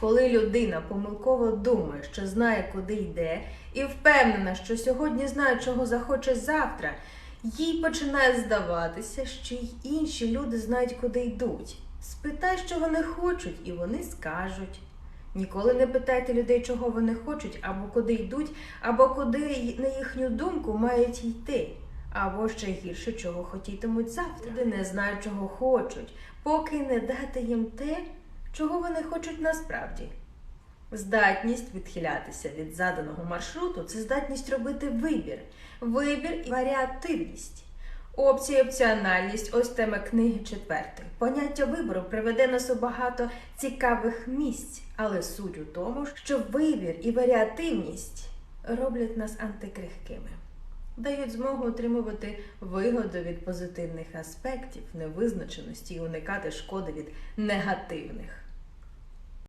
Коли людина помилково думає, що знає, куди йде, і впевнена, що сьогодні знає, чого захоче завтра, їй починає здаватися, що й інші люди знають, куди йдуть. Спитай, що вони хочуть, і вони скажуть. Ніколи не питайте людей, чого вони хочуть, або куди йдуть, або куди, на їхню думку, мають йти, або ще гірше, чого хотітимуть завтра. Люди не знають, чого хочуть, поки не дати їм те, чого вони хочуть насправді. Здатність відхилятися від заданого маршруту це здатність робити вибір, вибір і варіативність. Опція опціональність ось тема книги четвертої. Поняття вибору приведе нас у багато цікавих місць, але суть у тому, що вибір і варіативність роблять нас антикрихкими, дають змогу отримувати вигоду від позитивних аспектів, невизначеності і уникати шкоди від негативних.